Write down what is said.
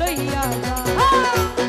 লইয়া যা। হ্যাঁ।